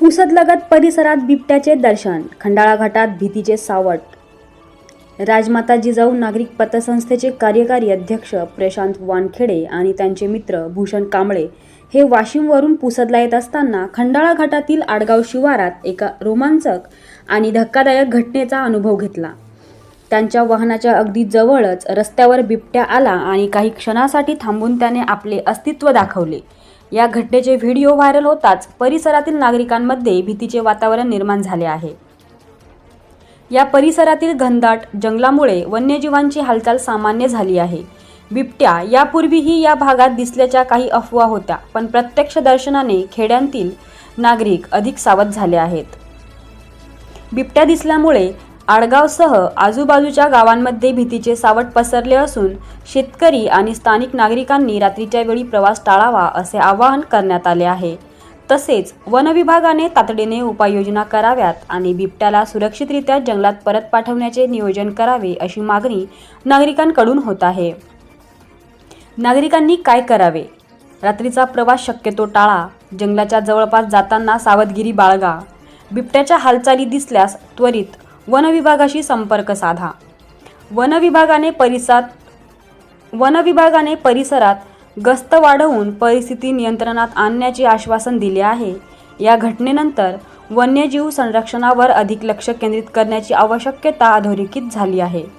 पुसदलगत परिसरात बिबट्याचे दर्शन खंडाळा घाटात भीतीचे सावट. राजमाता जिजाऊ नागरिक पतसंस्थेचे कार्यकारी अध्यक्ष प्रशांत वानखेडे आणि त्यांचे मित्र भूषण कांबळे हे वाशिमवरून पुसदला येत असताना खंडाळा घाटातील आडगाव शिवारात एका रोमांचक आणि धक्कादायक घटनेचा अनुभव घेतला. त्यांच्या वाहनाच्या अगदी जवळच रस्त्यावर बिबट्या आला आणि काही क्षणासाठी थांबून त्याने आपले अस्तित्व दाखवले. या घटनेचे व्हिडिओ व्हायरल होताच परिसरातील नागरिकांमध्ये भीतीचे वातावरण निर्माण झाले आहे. या परिसरातील घनदाट जंगलामुळे वन्यजीवांची हालचाल सामान्य झाली आहे. बिबट्या यापूर्वीही या भागात दिसल्याच्या काही अफवा होत्या पण प्रत्यक्ष दर्शनाने खेड्यांतील नागरिक अधिक सावध झाले आहेत. बिबट्या दिसल्यामुळे आडगावसह आजूबाजूच्या गावांमध्ये भीतीचे सावट पसरले असून शेतकरी आणि स्थानिक नागरिकांनी रात्रीच्या वेळी प्रवास टाळावा असे आवाहन करण्यात आले आहे. तसेच वनविभागाने तातडीने उपाययोजना कराव्यात आणि बिबट्याला सुरक्षितरित्या जंगलात परत पाठवण्याचे नियोजन करावे अशी मागणी नागरिकांकडून होत आहे. नागरिकांनी काय करावे? रात्रीचा प्रवास शक्यतो टाळा जंगलाच्या जवळपास जाताना सावधगिरी बाळगा बिबट्याच्या हालचाली दिसल्यास त्वरित वनविभागाशी संपर्क साधा. वनविभागाने परिसरात वनविभागाने परिसरात गस्त वाढवून परिस्थिती नियंत्रणात आणण्याचे आश्वासन दिले आहे. या घटनेनंतर वन्यजीव संरक्षणावर अधिक लक्ष केंद्रित करण्याची आवश्यकता अधोरेखित झाली आहे.